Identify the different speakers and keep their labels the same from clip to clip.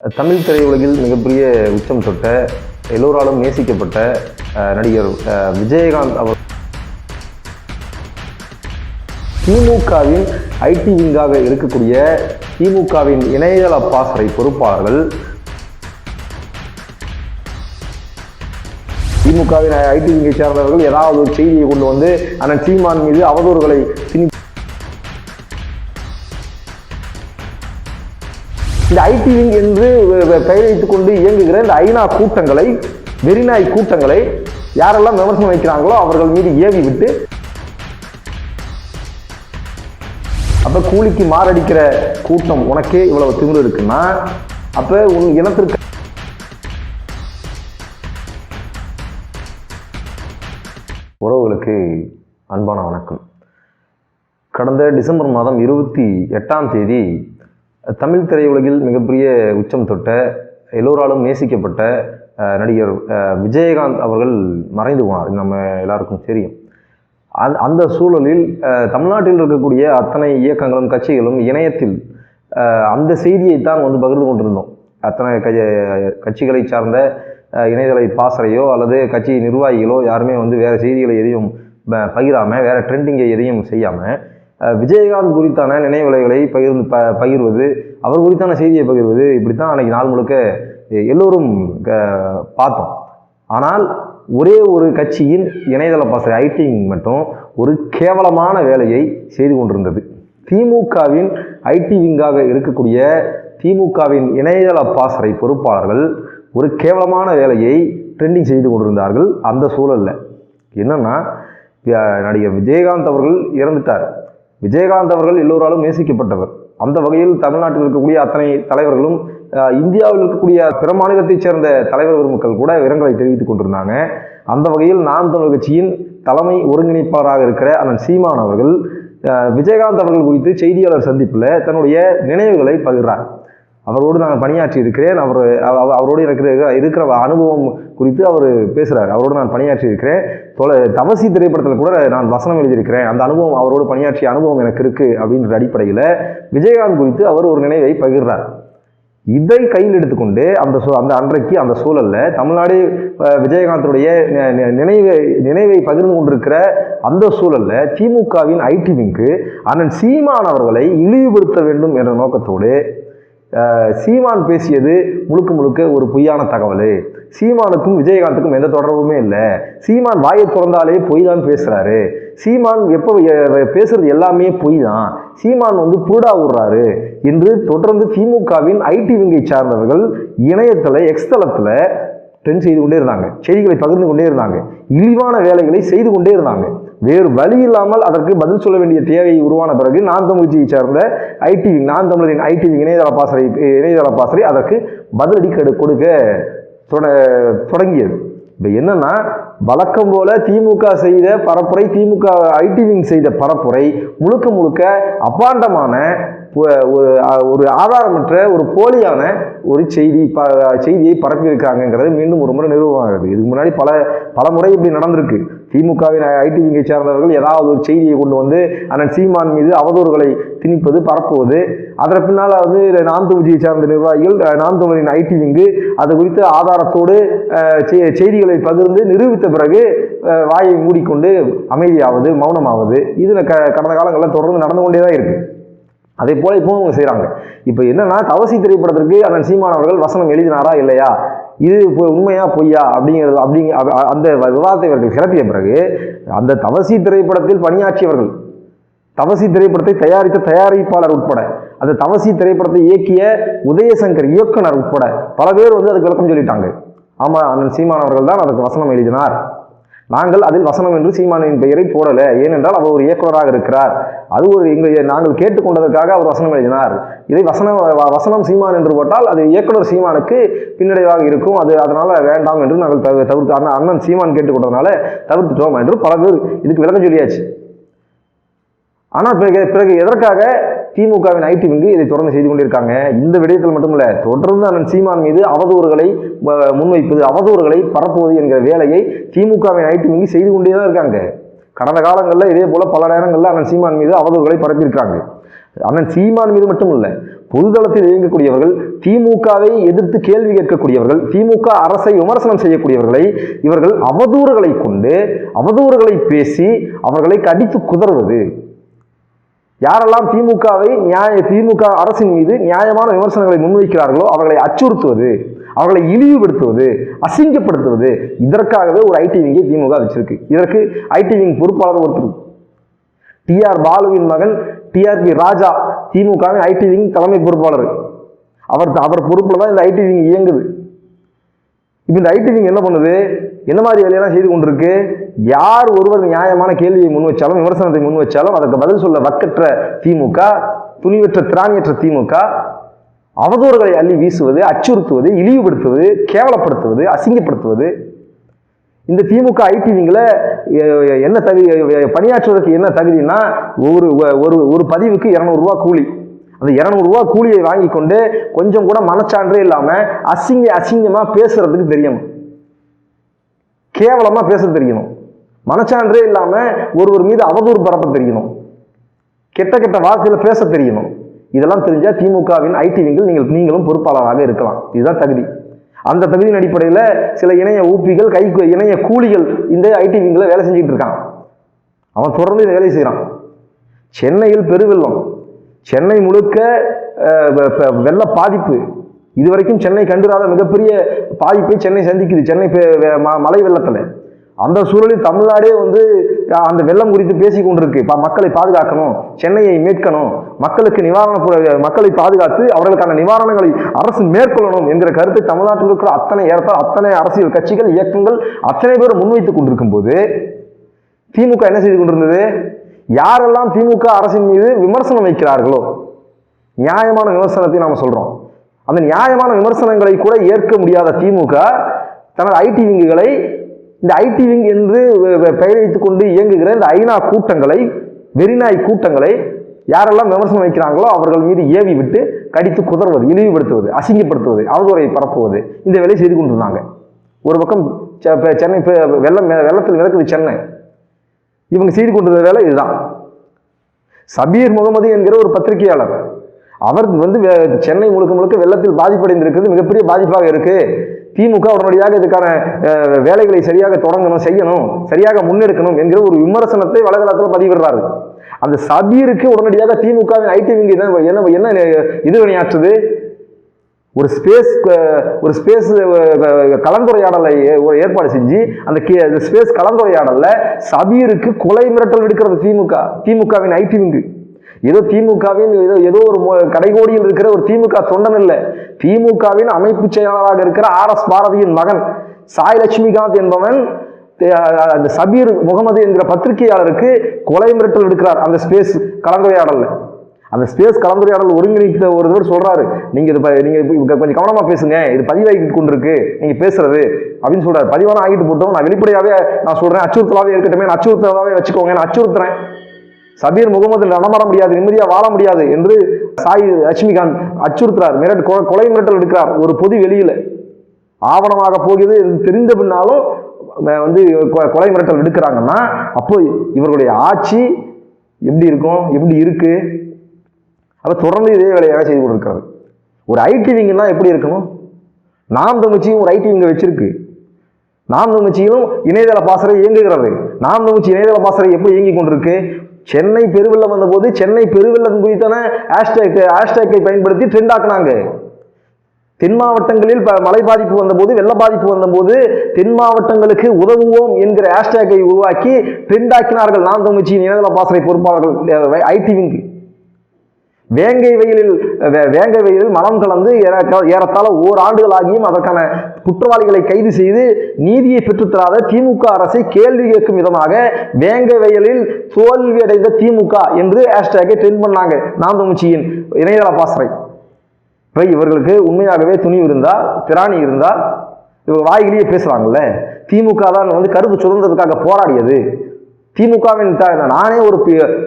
Speaker 1: தமிழ் திரையுலகில் மிகப்பெரிய உச்சம் தொட்ட எல்லோராலும் நேசிக்கப்பட்ட நடிகர் விஜயகாந்த் அவர். திமுகவின் ஐடி விங்காக இருக்கக்கூடிய திமுகவின் இணையதள பாசறை பொறுப்பாளர்கள் திமுகவின் ஐடி விங்கை சேர்ந்தவர்கள் ஏதாவது ஒரு செய்தியை கொண்டு வந்து அண்ணன் சீமான் மீது அவதூறுகளை திணி இந்த ஐடி விங் என்று பெயர் வைத்துக் கொண்டு இயங்குகிற இந்த ஐநா கூட்டங்களை வெறிநாய் கூட்டங்களை யாரெல்லாம் விமர்சனம் வைக்கிறாங்களோ அவர்கள் மீது ஏவி விட்டு அப்ப கூலிக்கு மாரடிக்கிற கூட்டம் உனக்கே இவ்வளவு திமிரு இருக்குன்னா அப்ப உன் இனத்திற்கு உறவுகளுக்கு அன்பான வணக்கம். கடந்த டிசம்பர் மாதம் இருபத்தி எட்டாம் தேதி தமிழ் திரையுலகில் மிகப்பெரிய உச்சம் தொட்ட எல்லோராலும் நேசிக்கப்பட்ட நடிகர் விஜயகாந்த் அவர்கள் மறைந்து போனார். நம்ம எல்லாருக்கும் தெரியும். அந்த அந்த சூழலில் தமிழ்நாட்டில் இருக்கக்கூடிய அத்தனை இயக்கங்களும் கட்சிகளும் இணையத்தில் அந்த செய்தியை தான் வந்து பகிர்ந்து கொண்டிருந்தோம். அத்தனை க கட்சிகளை சார்ந்த இணையதளை பாசறையோ அல்லது கட்சி நிர்வாகிகளோ யாருமே வந்து வேறு செய்திகளை எதையும் ப- வேறு ட்ரெண்டிங்கை எதையும் செய்யாமல் விஜயகாந்த் குறித்தான நினைவுலைகளை பகிர்ந்து ப பகிர்வது அவர் குறித்தான செய்தியை பகிர்வது இப்படித்தான் அன்னைக்கு நாள் முழுக்க எல்லோரும் க- பார்த்தோம். ஆனால் ஒரே ஒரு கட்சியின் இணையதள பாசறை ஐடிங் மட்டும் ஒரு கேவலமான வேலையை செய்து கொண்டிருந்தது. திமுகவின் ஐடி விங்காக இருக்கக்கூடிய திமுகவின் இணையதள பாசறை பொறுப்பாளர்கள் ஒரு கேவலமான வேலையை ட்ரெண்டிங் செய்து கொண்டிருந்தார்கள். அந்த சூழலில் என்னென்னா நடிகர் விஜயகாந்த் அவர்கள் இறந்துட்டார். விஜயகாந்த் அவர்கள் எல்லோராலும் நேசிக்கப்பட்டவர். அந்த வகையில் தமிழ்நாட்டில் இருக்கக்கூடிய அத்தனை தலைவர்களும் இந்தியாவில் இருக்கக்கூடிய பிற மாநிலத்தைச் சேர்ந்த தலைவர் பெருமக்கள் கூட இரங்கலை தெரிவித்துக் கொண்டிருந்தாங்க. அந்த வகையில் நாம் தமிழ் கட்சியின் தலைமை ஒருங்கிணைப்பாளராக இருக்கிற அண்ணன் சீமான் அவர்கள் விஜயகாந்த் அவர்கள் குறித்து செய்தியாளர் சந்திப்பில் தன்னுடைய நினைவுகளை பகிர்றார். அவரோடு நான் பணியாற்றி இருக்கிறேன். அவர் அவ- அவரோடு எனக்கு இருக்கிற- இருக்கிற அனுபவம் குறித்து அவர் பேசுகிறார் அவரோடு நான் பணியாற்றி இருக்கிறேன். தொலை தவசி திரைப்படத்தில் கூட நான் வசனம் எழுதியிருக்கிறேன். அந்த அனுபவம் அவரோடு பணியாற்றிய அனுபவம் எனக்கு இருக்குது அப்படின்ற அடிப்படையில் விஜயகாந்த் குறித்து அவர் ஒரு நினைவை பகிர்றார். இதை கையில் எடுத்துக்கொண்டு அந்த சூ அந்த அன்றைக்கு அந்த சூழலில் தமிழ்நாடு விஜயகாந்தனுடைய நினைவை நினைவை பகிர்ந்து கொண்டிருக்கிற அந்த சூழலில் திமுகவின் ஐடி விங்கு அண்ணன் சீமான் அவர்களை இழிவுபடுத்த வேண்டும் என்ற நோக்கத்தோடு சீமான் பேசியது முழுக்க முழுக்க ஒரு பொய்யான தகவல். சீமானுக்கும் விஜயகாந்துக்கும் எந்த தொடர்புமே இல்லை. சீமான் வாயை திறந்தாலே பொய் தான் பேசுகிறாரு சீமான் எப்போ பேசுறது எல்லாமே பொய் தான் சீமான் வந்து புருடா விடுறாரு என்று தொடர்ந்து திமுகவின் ஐடி விங்கை சார்ந்தவர்கள் இணையத்தில் எக்ஸ்தலத்தில் ட்ரெண்ட் செய்து கொண்டே இருந்தாங்க. செய்திகளை பகிர்ந்து கொண்டே இருந்தாங்க. இழிவான வேலைகளை செய்து கொண்டே இருந்தாங்க. வேறு வழி இல்லாமல் அதற்கு பதில் சொல்ல வேண்டிய தேவை உருவான பிறகு நான் தமிழ்ச்சியை சேர்ந்த ஐடிவி நான் தமிழரின் ஐடிவி இணையதள பாசறை இணையதள பாசறை அதற்கு பதிலடி கொடுக்க தொட தொடங்கியது. இப்போ என்னன்னா வழக்கம் போல திமுக செய்த பரப்புரை திமுக ஐடி விங் செய்த பரப்புரை முழுக்க முழுக்க அப்பாண்டமான ஒரு ஒரு ஆதாரமற்ற ஒரு போலியான ஒரு செய்தி ப செய்தியை பரப்பியிருக்காங்கங்கிறது மீண்டும் ஒரு முறை நிறுவனமாகிறது இதுக்கு முன்னாடி பல பல முறை இப்படி நடந்திருக்கு. திமுகவின் ஐடிவிங்கை சேர்ந்தவர்கள் ஏதாவது ஒரு செய்தியை கொண்டு வந்து அண்ணன் சீமான் மீது அவதூறுகளை திணிப்பது பரப்புவது. அதற்கு பின்னால் வந்து நாம் தொகுதியை சார்ந்த நிர்வாகிகள் நாம் தமிழின் ஐடி விங்கு அது குறித்து ஆதாரத்தோடு செய்திகளை பகிர்ந்து நிரூபித்த பிறகு வாயை மூடிக்கொண்டு அமைதியாவது மௌனமாவது இதில் க கடந்த காலங்களில் தொடர்ந்து நடந்து கொண்டே தான் இருக்குது அதே போல இப்பவும் அவங்க செய்கிறாங்க இப்போ என்னன்னா தவசி திரைப்படத்திற்கு அண்ணன் சீமான் அவர்கள் வசனம் எழுதினாரா இல்லையா? இது இப்போ உண்மையா பொய்யா? அப்படிங்கிறது அப்படிங்க அந்த விவாதத்தை இவர்கள் கிளப்பிய பிறகு அந்த தவசி திரைப்படத்தில் பணியாற்றியவர்கள் தவசி திரைப்படத்தை தயாரித்த தயாரிப்பாளர் உட்பட அந்த தவசி திரைப்படத்தை இயக்கிய உதயசங்கர் இயக்குனர் உட்பட பல பேர் வந்து அதுக்கு விளக்கம் சொல்லிட்டாங்க. ஆமாம் அண்ணன் சீமான் அவர்கள் தான் அதுக்கு வசனம் எழுதினார். நாங்கள் அதில் வசனம் என்று சீமானின் பெயரை போடலை. ஏனென்றால் அவர் ஒரு இயக்குனராக இருக்கிறார். அது ஒரு எங்கள் நாங்கள் கேட்டுக்கொண்டதற்காக அவர் வசனம் எழுதினார். இதை வசனம் வ- வசனம் சீமான் என்று போட்டால் அது இயக்குனர் சீமானுக்கு பின்னடைவாக இருக்கும். அது அதனால் வேண்டாம் என்று நாங்கள் தவிர தவிர்த்து அண்ணன் அண்ணன் சீமான் கேட்டுக்கொண்டதுனால தவிர்த்துட்டோம் என்று பல பேர் இதுக்கு விளக்கம் சொல்லியாச்சு. ஆனால் பிறகு பிறகு எதற்காக திமுகவின் ஐடி விங்கு இதை தொடர்ந்து செய்து கொண்டிருக்காங்க. இந்த விடயத்தில் மட்டுமல்ல தொடர்ந்து அண்ணன் சீமான் மீது அவதூறுகளை முன்வைப்பது அவதூறுகளை பரப்புவது என்கிற வேலையை திமுகவின் ஐடி விங்கு செய்து கொண்டே தான் இருக்காங்க. கடந்த காலங்களில் இதே போல் பல நேரங்களில் அண்ணன் சீமான் மீது அவதூறுகளை பரப்பியிருக்காங்க. அண்ணன் சீமான் மீது மட்டும் இல்லை பொதுதளத்தில் இயங்கக்கூடியவர்கள் திமுகவை எதிர்த்து கேள்வி கேட்கக்கூடியவர்கள் திமுக அரசை விமர்சனம் செய்யக்கூடியவர்களை இவர்கள் அவதூறுகளை கொண்டு அவதூறுகளை பேசி அவர்களை கடித்து குதறுவது. யாரெல்லாம் திமுகவை நியாய திமுக அரசின் மீது நியாயமான விமர்சனங்களை முன்வைக்கிறார்களோ அவர்களை அச்சுறுத்துவது அவர்களை இழிவுபடுத்துவது அசிங்கப்படுத்துவது இதற்காகவே ஒரு ஐடி விங்கை திமுக வச்சிருக்கு. இதற்கு ஐடி விங் பொறுப்பாளர் ஒருத்தர். டிஆர் பாலுவின் மகன் டிஆர்பி ராஜா திமுகவின் ஐடி விங் தலைமை பொறுப்பாளர். அவர் அவர் பொறுப்பில் தான் இந்த ஐடி விங் இயங்குது. இப்போ இந்த ஐடி விங் என்ன பண்ணுது? என்ன மாதிரி வேலையெல்லாம் செய்து கொண்டிருக்கு? யார் ஒருவர் நியாயமான கேள்வியை முன் வச்சாலும் விமர்சனத்தை முன் வச்சாலும் அதற்கு பதில் சொல்ல வக்கற்ற திமுக துணிவற்ற திராணியற்ற திமுக அவதூறுகளை அள்ளி வீசுவது அச்சுறுத்துவது இழிவுபடுத்துவது கேவலப்படுத்துவது அசிங்கப்படுத்துவது. இந்த திமுக ஐடி விங்கில் என்ன தகுதி பணியாற்றுவதற்கு என்ன தகுதினா ஒரு ஒரு ஒரு பதிவுக்கு இரநூறுவா கூலி. அந்த இரநூறுவா கூலியை வாங்கி கொண்டு கொஞ்சம் கூட மனச்சான்றே இல்லாமல் அசிங்க அசிங்கமாக பேசுறதுக்கு தெரியணும். கேவலமாக பேச தெரியணும். மனச்சான்றே இல்லாமல் ஒருவர் மீது அவதூறு பரப்ப தெரியணும். கெட்ட கெட்ட வார்த்தையில் பேச தெரியணும். இதெல்லாம் தெரிஞ்சால் திமுகவின் ஐடி விங்கில் நீங்கள் நீங்களும் பொறுப்பாளராக இருக்கலாம். இதுதான் தகுதி. அந்த தகுதியின் அடிப்படையில் சில இணைய ஊப்பிகள் கை இணைய கூலிகள் இந்த ஐடி விங்கில் வேலை செஞ்சுக்கிட்டு இருக்கான். அவன் தொடர்ந்து இந்த வேலையை செய்கிறான் சென்னையில் பெருவெள்ளம். சென்னை முழுக்க வெள்ள பாதிப்பு. இதுவரைக்கும் சென்னை கண்டுராத மிகப்பெரிய பாதிப்பை சென்னை சந்திக்குது. சென்னை மலை ம- வெள்ளத்தில். அந்த சூழலில் தமிழ்நாடே வந்து அந்த வெள்ளம் குறித்து பேசி கொண்டிருக்கு. மக்களை பாதுகாக்கணும் சென்னையை மீட்கணும் மக்களுக்கு நிவாரண மக்களை பாதுகாத்து அவர்களுக்கான நிவாரணங்களை அரசு மேற்கொள்ளணும் என்கிற கருத்தை தமிழ்நாட்டில் இருக்கிற அத்தனை ஏறத்தாழ அத்தனை அரசியல் கட்சிகள் இயக்கங்கள் அத்தனை பேர் முன்வைத்துக் கொண்டிருக்கும் போது திமுக என்ன செய்து கொண்டிருந்தது? யாரெல்லாம் திமுக அரசின் மீது விமர்சனம் வைக்கிறார்களோ நியாயமான விமர்சனத்தை நாம் சொல்கிறோம் அந்த நியாயமான விமர்சனங்களை கூட ஏற்க முடியாத திமுக தனது ஐடி விங்குகளை இந்த ஐடி விங் என்று பெயர் வைத்து கொண்டு இயங்குகிற இந்த ஐநா கூட்டங்களை வெறிநாய் கூட்டங்களை யாரெல்லாம் விமர்சனம் வைக்கிறாங்களோ அவர்கள் மீது ஏவி விட்டு கடித்து குதறுவது இழிவுபடுத்துவது அசிங்கப்படுத்துவது அவதூறை பரப்புவது இந்த வேலையை செய்து கொண்டிருந்தாங்க. ஒரு பக்கம் செ- சென்னை வெள்ளம் வெள்ளத்தில் மிதக்குது சென்னை. இவங்க செய்து கொண்டிருந்த வேலை இதுதான். சபீர் முகமது என்கிற ஒரு பத்திரிகையாளர் அவர் வந்து சென்னை முழுக்க முழுக்க வெள்ளத்தில் பாதிப்படைந்திருக்கிறது மிகப்பெரிய பாதிப்பாக இருக்குது திமுக உடனடியாக இதுக்கான வேலைகளை சரியாக தொடங்கணும் செய்யணும் சரியாக முன்னெடுக்கணும் என்கிற ஒரு விமர்சனத்தை வலைதளத்தில் பதிவிடுறாரு. அந்த சபீருக்கு உடனடியாக திமுகவின் ஐடி விங் என்ன என்ன என்ன இதுவினையாற்றுது ஒரு ஸ்பேஸ் ஒரு ஸ்பேஸ் கலந்துரையாடலை ஒரு ஏற்பாடு செஞ்சு அந்த கே- அந்த ஸ்பேஸ் கலந்துரையாடலில் சபீருக்கு கொலை மிரட்டல் விடுக்கிறது திமுக. திமுகவின் ஐடி விங்கு. ஏதோ திமுகவின் ஏதோ ஏதோ ஒரு கடைகோடியில் இருக்கிற ஒரு திமுக தொண்டன் இல்லை. திமுகவின் அமைப்பு செயலாளராக இருக்கிற ஆர் எஸ் பாரதியின் மகன் சாய் லட்சுமிகாந்த் என்பவன் அந்த சபீர் முகமது என்கிற பத்திரிகையாளருக்கு கொலை மிரட்டல் விடுக்கிறார் அந்த ஸ்பேஸ் கலந்துரையாடலில். அந்த ஸ்பேஸ் கலந்துரையாடல் ஒருங்கிணைத்த ஒருவர் சொல்கிறாரு நீங்கள் இது ப- நீங்கள் கொஞ்சம் கவனமாக பேசுங்க இது பதிவாகி கொண்டிருக்கு நீங்கள் பேசுறது அப்படின்னு சொல்கிறார் பதிவான ஆகிட்டு போட்டோம். நான் வெளிப்படையாகவே நான் சொல்கிறேன் அச்சுறுத்தலாவே இருக்கட்டும் நான் அச்சுறுத்தலாவே வச்சுக்கோங்க நான் அச்சுறுத்துறேன். சபீர் முகமது நடமாட முடியாது நிம்மதியாக வாழ முடியாது என்று சாய் லட்சுமிகாந்த் அச்சுறுத்துறார். மிரட் கொ- கொலை மிரட்டல் எடுக்கிறார். ஒரு பொது வெளியில். ஆவணமாக போகுது தெரிந்த பின்னாலும் வந்து கொ- கொலை மிரட்டல் விடுக்கிறாங்கன்னா அப்போ இவர்களுடைய ஆட்சி எப்படி இருக்கும்? எப்படி இருக்குது அப்ப தொடர்ந்து இதே வேலையாக செய்து கொண்டிருக்கிறது ஒரு ஐடி விங்கன்னா எப்படி இருக்கணும்? நாம் தங்கச்சியும் ஒரு ஐடி விங்க வச்சிருக்கு. நாம் தங்கச்சியும் இணையதள பாசறை இயங்குகிறது. நாம் தமிழ்ச்சி இணையதள பாசறை எப்படி இயங்கி கொண்டிருக்கு? சென்னை பெருவெள்ளம் வந்தபோது சென்னை பெருவெள்ளம் குறித்தான ஹேஷ்டேக் ஹேஷ்டேக்கை பயன்படுத்தி ட்ரெண்ட் ஆக்குனாங்க. தென் மாவட்டங்களில் ப- மழை பாதிப்பு வந்தபோது வெள்ள பாதிப்பு வந்தபோது தென் மாவட்டங்களுக்கு உதவுவோம் என்கிற ஹேஷ்டேக்கை உருவாக்கி ட்ரெண்ட் ஆக்கினார்கள். நாம் தங்கச்சியின் இணையதள பாசறை பொறுப்பாளர்கள் ஐடி விங்கு வேங்கை வெயிலில் வேங்கை வெயிலில் மனம் கலந்து ஏறத்தாழ ஓராண்டுகள் ஆகியும் அதற்கான குற்றவாளிகளை கைது செய்து நீதியை பெற்றுத்தராத திமுக அரசை கேள்வி கேட்கும் விதமாக வேங்கை வெயிலில் தோல்வியடைந்த திமுக என்று ஹேஷ்டேக்கை ட்ரெண்ட் பண்ணாங்க. நான் தமிழ்ச்சியின் இணையதள பாசறை இப்போ இவர்களுக்கு உண்மையாகவே துணிவு இருந்தால் திராணி இருந்தால் இவங்க வாய்கிலேயே பேசுகிறாங்கல்ல திமுக தான் வந்து கருத்து சுதந்திரத்துக்காக போராடியது. திமுகவின் நானே ஒரு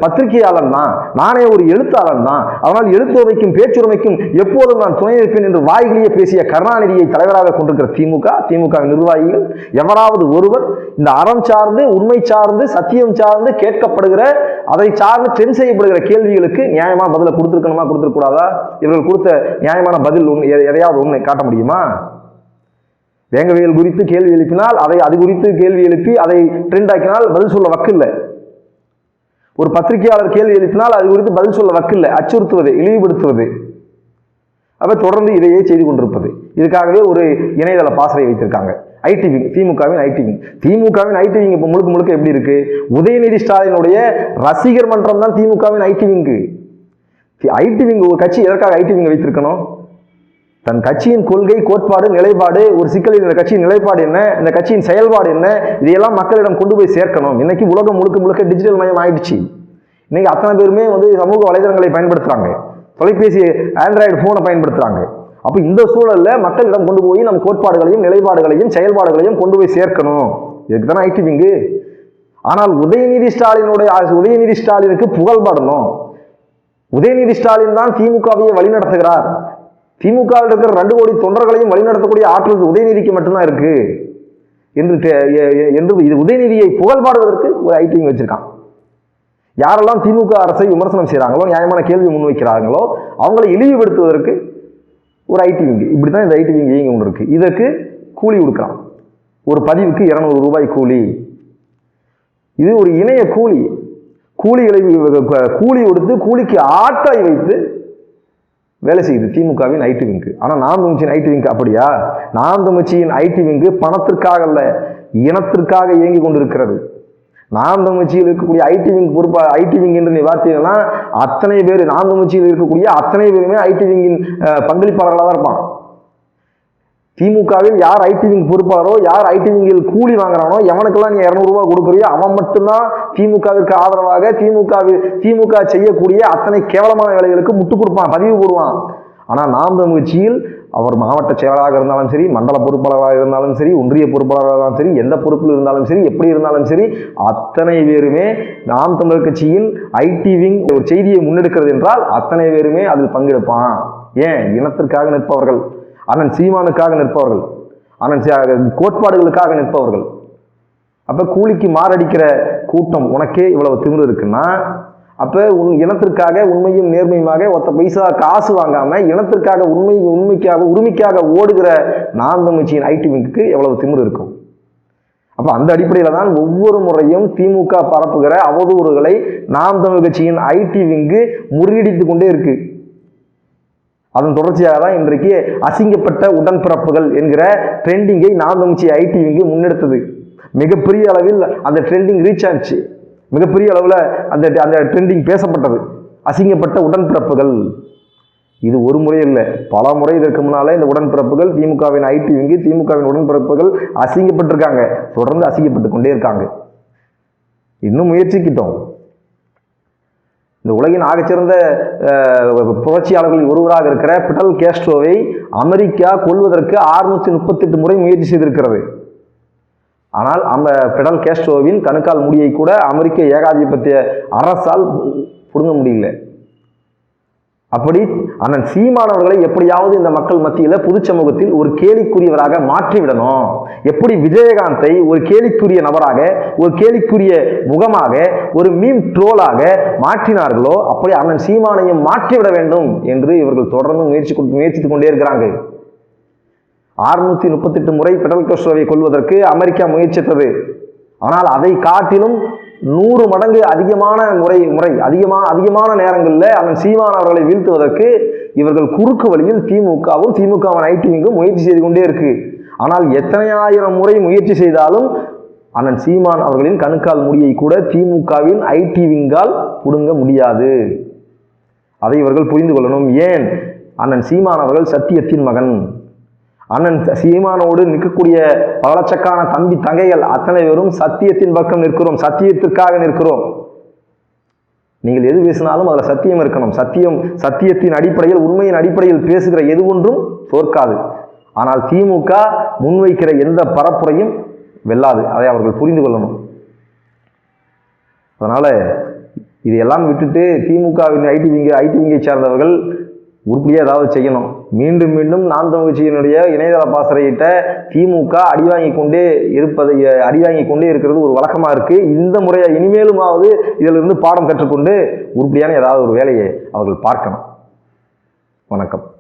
Speaker 1: பத்திரிகையாளன் தான் நானே ஒரு எழுத்தாளன் தான் அதனால் எழுத்துரிமைக்கும் பேச்சுரிமைக்கும் எப்போதும் நான் துணை நிற்பேன் என்று வாய்கிலேயே பேசிய கருணாநிதியை தலைவராக கொண்டிருக்கிற திமுக திமுக நிர்வாகிகள் எவராவது ஒருவர் இந்த அறம் சார்ந்து உண்மை சார்ந்து சத்தியம் சார்ந்து கேட்கப்படுகிற அதை சார்ந்து ட்ரெண்ட் செய்யப்படுகிற கேள்விகளுக்கு நியாயமான பதிலை கொடுத்துருக்கணுமா கொடுத்துருக்கூடாதா இவர்கள் கொடுத்த நியாயமான பதில் ஒன்று எதையாவது ஒன்று காட்ட முடியுமா? வேங்கவியல் குறித்து கேள்வி எழுப்பினால் அதை அது குறித்து கேள்வி எழுப்பி அதை ட்ரெண்ட் ஆக்கினால் பதில் சொல்ல வக்கில்லை. ஒரு பத்திரிகையாளர் கேள்வி எழுப்பினால் அது குறித்து பதில் சொல்ல வக்கில்லை. அச்சுறுத்துவது இழிவுபடுத்துவது. அப்ப தொடர்ந்து இதையே செய்து கொண்டிருப்பது. இதுக்காகவே ஒரு இணையதள பாசறை வைத்திருக்காங்க. ஐடி விங் திமுகவின் ஐடி விங். திமுகவின் ஐடி விங் இப்போ முழுக்க முழுக்க எப்படி இருக்கு? உதயநிதி ஸ்டாலினுடைய ரசிகர் மன்றம் தான் திமுகவின் ஐடி விங்கு. ஐடி விங் ஒரு கட்சி எதற்காக ஐடி விங் வைத்திருக்கணும்? தன் கட்சியின் கொள்கை கோட்பாடு நிலைப்பாடு ஒரு சிக்கலில் இந்த கட்சியின் நிலைப்பாடு என்ன இந்த கட்சியின் செயல்பாடு என்ன இதையெல்லாம் மக்களிடம் கொண்டு போய் சேர்க்கணும். இன்னைக்கு உலகம் முழுக்க முழுக்க டிஜிட்டல் மயம் ஆயிடுச்சு. இன்னைக்கு அத்தனை பேருமே வந்து சமூக வலைதளங்களை பயன்படுத்துறாங்க. தொலைபேசி ஆண்ட்ராய்டு ஃபோனை பயன்படுத்துறாங்க. அப்போ இந்த சூழலில் மக்களிடம் கொண்டு போய் நம் கோட்பாடுகளையும் நிலைப்பாடுகளையும் செயல்பாடுகளையும் கொண்டு போய் சேர்க்கணும். இதுக்கு தானே ஐடி ஆனால் உதயநிதி ஸ்டாலினுடைய உதயநிதி ஸ்டாலினுக்கு புகழ்பாடணும். உதயநிதி ஸ்டாலின் தான் திமுகவையே வழிநடத்துகிறார். திமுகவில் இருக்கிற ரெண்டு கோடி தொண்டர்களையும் வழிநடத்தக்கூடிய ஆற்றல் உதயநிதிக்கு மட்டும்தான் இருக்கு. என்று தெ- என்று இது உதயநிதியை புகழ் பாடுவதற்கு ஒரு ஐடிங் வச்சிருக்கான் யாரெல்லாம் திமுக அரசை விமர்சனம் செய்கிறாங்களோ நியாயமான கேள்வி முன்வைக்கிறாங்களோ அவங்களை இழிவுபடுத்துவதற்கு ஒரு ஐடி விங்கு இப்படி தான் இந்த ஐடி விங்கு இயங்கி ஒன்று இருக்குது இதற்கு கூலி கொடுக்குறான் ஒரு பதிவுக்கு இரநூறு ரூபாய் கூலி. இது ஒரு இணைய கூலி. கூலிகளை கூலி கொடுத்து கூலிக்கு ஆட்டாய் வைத்து வேலை செய்யுது திமுகவின் ஐடி விங்கு ஆனால் நாம் தமிழ்ச்சியின் ஐடி விங்கு அப்படியா? நாம் தமிழ்ச்சியின் ஐடி விங்கு பணத்திற்காக அல்ல இனத்திற்காக இயங்கி கொண்டிருக்கிறது. நாம் தமிழ்ச்சியில் இருக்கக்கூடிய ஐடி விங் பொறுப்பா ஐடி விங் என்று நீ பார்த்தீங்கன்னா அத்தனை பேர் நாம் தமிழ்ச்சியில் இருக்கக்கூடிய அத்தனை பேருமே ஐடி விங்கின் பங்களிப்பாளர்களாக தான் இருப்பான் திமுகவில் யார் ஐடி விங் பொறுப்பாளரோ யார் ஐடி விங்கில் கூலி வாங்குறானோ எவனுக்கெல்லாம் நீ இரநூறுவா கொடுக்குறியோ அவன் மட்டும்தான் திமுகவிற்கு ஆதரவாக திமுகவில் திமுக செய்யக்கூடிய அத்தனை கேவலமான வேலைகளுக்கு முட்டு கொடுப்பான் பதிவு போடுவான். ஆனால் நாம் முயற்சியில் அவர் மாவட்ட செயலாளராக இருந்தாலும் சரி மண்டல பொறுப்பாளராக இருந்தாலும் சரி ஒன்றிய பொறுப்பாளராக இருந்தாலும் சரி எந்த பொறுப்பில் இருந்தாலும் சரி எப்படி இருந்தாலும் சரி அத்தனை பேருமே நாம் தமிழர் கட்சியில் ஐடி விங் ஒரு செய்தியை முன்னெடுக்கிறது என்றால் அத்தனை பேருமே அதில் பங்கெடுப்பான். ஏன்? இனத்திற்காக நிற்பவர்கள். அண்ணன் சீமானுக்காக நிற்பவர்கள். அண்ணன் கோட்பாடுகளுக்காக நிற்பவர்கள். அப்போ கூலிக்கு மாரடிக்கிற கூட்டம் உனக்கே இவ்வளவு திமிர் இருக்குன்னா அப்போ உன் இனத்திற்காக உண்மையும் நேர்மையுமாக ஒத்த பைசா காசு வாங்காமல் இனத்திற்காக உண்மை உண்மைக்காக உரிமைக்காக ஓடுகிற நான் தமிழ்ச்சியின் ஐடி விங்குக்கு எவ்வளவு திமிர் இருக்கும்? அப்போ அந்த அடிப்படையில் தான் ஒவ்வொரு முறையும் திமுக பரப்புகிற அவதூறுகளை நாம் தமிழ் கட்சியின் ஐடி விங்கு முறியடித்து கொண்டே இருக்கு. அதன் தொடர்ச்சியாக தான் இன்றைக்கு அசிங்கப்பட்ட உடன்பிறப்புகள் என்கிற ட்ரெண்டிங்கை நாம் தமிழ்ச்சி ஐடி விங்கு முன்னெடுத்தது. மிகப்பெரிய அளவில் அந்த ட்ரெண்டிங் ரீச் ஆச்சு மிகப்பெரிய அளவில் அந்த அந்த ட்ரெண்டிங் பேசப்பட்டது. அசிங்கப்பட்ட உடன்பிறப்புகள். இது ஒரு முறை இல்லை. பல முறை இதற்கு முன்னாலே இந்த உடன்பிறப்புகள் திமுகவின் ஐடி விங்கு திமுகவின் உடன்பிறப்புகள் அசிங்கப்பட்டிருக்காங்க. தொடர்ந்து அசிங்கப்பட்டு கொண்டே இருக்காங்க. இன்னும் முயற்சிக்கிட்டோம். இந்த உலகின் ஆகச்சிறந்த புரட்சியாளர்களில் ஒருவராக இருக்கிற பிடல் கேஸ்ட்ரோவை அமெரிக்கா கொள்வதற்கு ஆறுநூற்றி முப்பத்தெட்டு முறை முயற்சி செய்திருக்கிறது. ஆனால் அம்ப பெடல் கேஸ்ட்ரோவின் கணுக்கால் முடியை கூட அமெரிக்க ஏகாதிபத்திய அரசால் புடுங்க முடியல. அப்படி அண்ணன் சீமானவர்களை எப்படியாவது இந்த மக்கள் மத்தியில் பொது சமூகத்தில் ஒரு கேலிக்குரியவராக மாற்றிவிடணும். எப்படி விஜயகாந்தை ஒரு கேலிக்குரிய நபராக ஒரு கேலிக்குரிய முகமாக ஒரு மீம் ட்ரோலாக மாற்றினார்களோ அப்படி அண்ணன் சீமானையும் மாற்றிவிட வேண்டும் என்று இவர்கள் தொடர்ந்து முயற்சி முயற்சித்துக் கொண்டே இருக்கிறாங்க அறுநூத்தி முப்பத்தெட்டு முறை பெடல் கஸ்ட்ரோவை கொள்வதற்கு அமெரிக்கா முயற்சித்தது. ஆனால் அதை காட்டிலும் நூறு மடங்கு அதிகமான முறை முறை அதிகமான அதிகமான நேரங்களில் அவன் சீமான் அவர்களை வீழ்த்துவதற்கு இவர்கள் குறுக்கு வழியில் திமுகவும் திமுகவின் ஐடிவிங்கும் முயற்சி செய்து கொண்டே இருக்கு. ஆனால் எத்தனை ஆயிரம் முறை முயற்சி செய்தாலும் அண்ணன் சீமான் அவர்களின் கணுக்கால் முடியை கூட திமுகவின் ஐடி விங்கால் புடுங்க முடியாது. அதை இவர்கள் புரிந்து கொள்ளணும். ஏன்? அண்ணன் சீமான் அவர்கள் சத்தியத்தின் மகன். அண்ணன் சீமானோடு நிற்கக்கூடிய பல லட்சக்கான தம்பி தங்கைகள் அத்தனை பேரும் சத்தியத்தின் பக்கம் நிற்கிறோம் சத்தியத்திற்காக நிற்கிறோம். நீங்கள் எது பேசினாலும் அதில் சத்தியம் இருக்கணும். சத்தியம் சத்தியத்தின் அடிப்படையில் உண்மையின் அடிப்படையில் பேசுகிற எது ஒன்றும் தோற்காது ஆனால் திமுக முன்வைக்கிற எந்த பரப்புரையும் வெல்லாது. அதை அவர்கள் புரிந்து கொள்ளணும். அதனால் இதையெல்லாம் விட்டுட்டு திமுகவின் ஐடி விங்க ஐடி விங்கை சார்ந்தவர்கள் உருப்படியாக ஏதாவது செய்யணும். மீண்டும் மீண்டும் நாம் தமிழ்ச்சியினுடைய இணையதள பாசறையிட்ட திமுக அடி வாங்கி கொண்டே இருப்பதை அடி வாங்கி கொண்டே இருக்கிறது ஒரு வழக்கமாக இருக்குது இந்த முறையை இனிமேலுமாவது இதிலிருந்து பாடம் கற்றுக்கொண்டு உருப்படியான ஏதாவது ஒரு வேலையை அவர்கள் பார்க்கணும். வணக்கம்.